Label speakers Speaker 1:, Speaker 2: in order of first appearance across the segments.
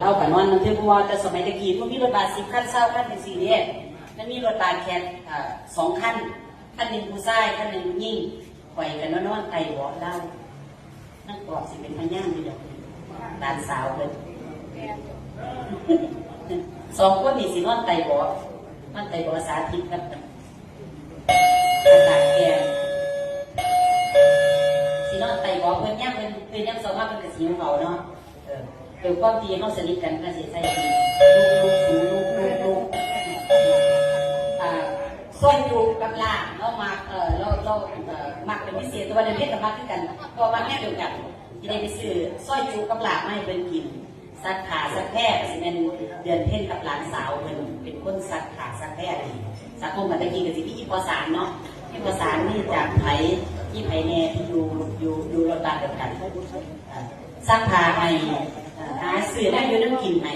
Speaker 1: เรากับนอนนั่นคือเพราะว่าแต่สมัยตะกี้มันมีรถบัสสิบคันเศร้าคันเป็นสี่เนี่ยมันมีรถบัสแค่อ่สองคันคันหนึ่งผู้ชายคันหนึ่งผู้หญิงปล่อยกันนอนนอนไต่เบาะเล่านั่งกอดสิเป็นพญานอยู่เดียวหลานสาวเลยสองคนนี่สินอนไต่เบาะนอนไต่เบาะสาธิตครับอากาศแก่สินอนไต่เบาะเพิ่นย่างเพิ่นเพิ่นย่างสองว่าเพิ่นกระสีของเขาเนาะ เออความทีเขาสนิทกันก็สิใส่ดีลูกลูกสูงลูกลูกลูกส่วนอยู่กับลาเรามาเออเราเราเอ่อมักเป็นพิเศษตัวเดียวนี้ก็มักคือกันพราะว่าแม่เดียวกันที่ได้ไปซื้อสร้อยจูกับหลานมาให้เพิ่นกินซักขาซักแพร่สิเป็นเดือนเพ่นกับหลานสาวเพิ่นเป็นคนซักขาซักแพร่ดีสักคมกับตะกี้กับสิพี่พอสารเนาะพี่พอสารนี่จากไผที่ไผ่แน่ที่อยู่อยู่อยู่รถบัสเดียวกันอ่าซักผ้าใหม่อ่าหาซื้อได้อยู่น้ำกินใหม่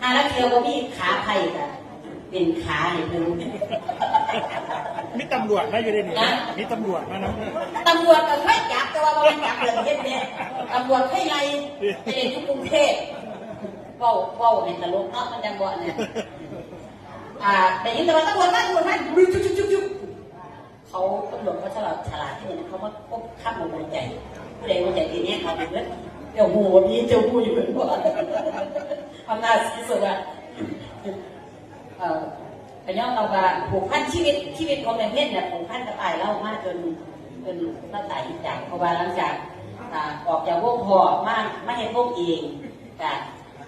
Speaker 1: หาแล้วเที่ยวก็มีขาไผ่กันเป็นขาให้เพิ่น
Speaker 2: มีตำรวจมาอยู่ในนี้
Speaker 1: นะ
Speaker 2: มีตำรวจมานะ
Speaker 1: ตำรวจก็ไม่จับแต่ว่าบ่มันจับเรื่องเฮ็ดเนี่ยตำรวจให้ไล่ไปเรียนที่กรุงเทพเว้าเว้าเป็นตลกเนาะมันจังบ่เนี่ยอ่าแต่ยินแต่ว่าตำรวจมาตำรวจมาจุ๊บจุ๊บจุ๊บจุ๊บจุ๊บเขาตำรวจเขาฉลาดฉลาดที่นี่เขาว่าพบข้ามหัวใจผู้ใดหัวใจทีนี้เขาเป็นเรื่องเจ้าหูวันนี้เจ้าหูอยู่เป็นบ่อำนาจที่สุดอะเอ่อเป็นย่อมเราว่าผูกพันชีวิตชีวิตของแม่เพี้ยนเนี่ยผูกพันกับอายเล่ามากจนจนตั้งแต่อีกจากเพราะว่าหลังจากออกจากวงพอมากไม่ให้พวกเองแต่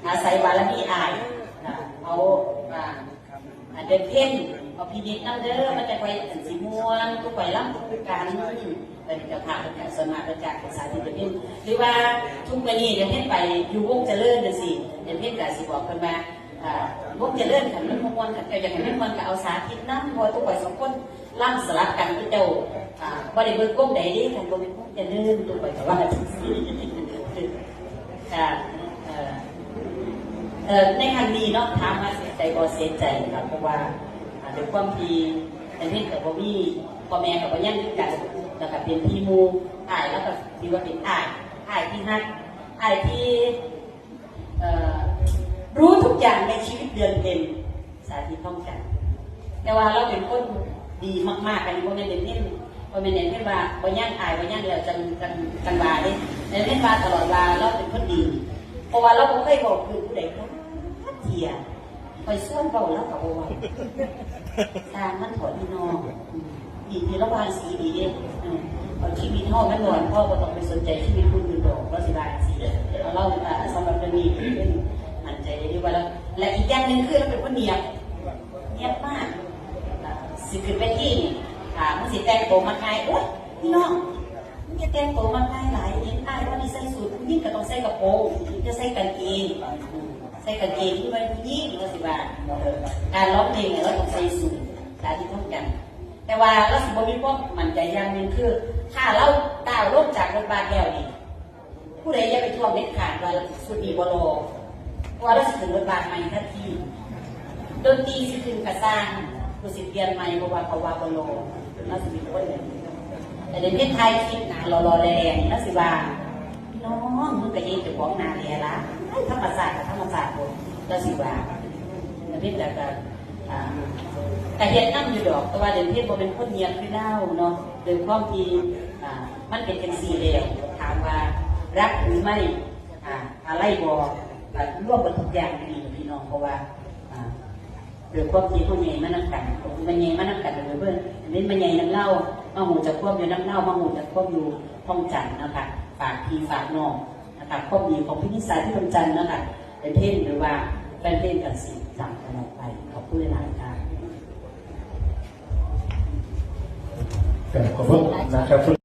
Speaker 1: อาศัยบารมีอายเอาอาจจะเพ่นเอาพินิจนั่งเด้อมันจะไปอันสีม่วงทุกไปรับทุกการ เป็นเจ้าภาพเป็นการสมัครประจักษ์ภาษาที่จะเพ่นหรือว่าทุกวันนี้เดี๋ยวเพ่นไปอยู่วงเจริญน่ะสิเดี๋ยวเพ่นกับสิบอกกันมาอ่าวงเจริญขันมันม่วนขันเจ้าอย่างนั้นมันก็เอาสาธิตนั่งพอทุกไปสองคนล่ำสลับกันที่เจ้าบริเวณก้มใดดีขันบริเวณก้มเจริญทุกไปแต่ว่าในครั้งนี้เนาะถามมาเสียใจก็เสียใจครับเพราะว่าอ่าด้วความที่ในเรื่องกับพ่อพี่พ่อแม่กับพ่อยังด้วยกัน แล้วก็เป็นพี่มูอายแล้วก็ที่ว่าเป็นอายอายที่ฮักอายที่รู้ทุกอย่างในชีวิตเดือนเพ็ญสาธิตท่องกัน แต่ว่าเราเป็นคนดีมากๆกันพ่อแม่เด่นเพ่นพ่อแม่เด่นเพ่นว่าพ่ย่างอายพ่ย่างเดียวจังจังจังวาเด้เด่นเพ่นว่าตลอดวาเราเป็นคนดีเพราะว่าเราบ่เคยบอกคือผู้ใดก็เทียคอยส่วนเบาแล้วกับว่าตามมันถอดพี่น้องดีที่ระหว่างสีดีเด้ ห้องมันหน่อยพ่อก็ต้องไปสนใจชีวิตผู้อื่นดอกเราสิบายสีเอาเราอ่าสำหรับเรื่องนี้เป็นมั่นใจได้ดีว่าแล้วและอีกอย่างหนึ่งคือเราเป็นคนเนียบเนียบมากสิขึ้นไปที่นี่อ่ามันสิแต่งตัวมาไงโอ๊ยพี่น้องมันจะแต่งตัวมาง่ายหลายเห็นได้ว่านี่ใส่สูทผู้หญิงก็ต้องใส่กระโปรงจะใส่กางเกงใส่กางเกงที่ไว้ผู้หญิงก็สิว่าการร้องเพลงเนี่ยเราต้องใส่สูทตามที่ต้องกันแต่ว่าเราสิบ่มีความมั่นใจอย่างหนึงคือ ถ้าเราก้าวลงจากรถบัสแล้วนี่ผู้ใดอย่าไปท่วงเด็ดขาดว่าสุดนีบรอเพราะว่าเราสิถึงรถบัสใหม่ทันทีดนตรีสิขึ้นกระสร้างผู้สิเปลี่ยนใหม่เพราะว่าเขาว่าบ่รอเราสิมีคนอย่างนี้แต่ในเพศไทยคิดหนารอรอแรงๆนะสิว่าพี่น้องมึงก็เย็นจะของนาแลละธรรมศาสตร์กับธรรมศาสตร์ผมนะสิว่าในเพศแต่ แต่เห็นนั่งอยู่ดอกแต่ว่าเดี๋ยวเพศบ่เป็นคนเงียบคือเล่าเนาะโดยความที่อ่ามันเป็นกันสี่เลยถามว่ารักหรือไม่อะไรบอกร่วมกันทุกอย่างดีพี่น้องเพราะว่าอ่าหรือความคิดคนใหญ่มานั่งกันมันใหญ่มานั่งกันเลยเพื่อนอันนี้มันใหญ่น้ำเล่ามาหูจะควบอยู่น้ำเล่ามาหูจะควบอยู่ห้องจันทร์นะคะฝากพี่ฝากน้องนะคะควบมีของพี่นิสัยที่ดวงจันทร์นะคะเป็นเทศหรือว่า เป็นเทศกับสิจำกันอดไปขอบคุณหลายๆค่ะ
Speaker 3: ขอบคุณนะครับ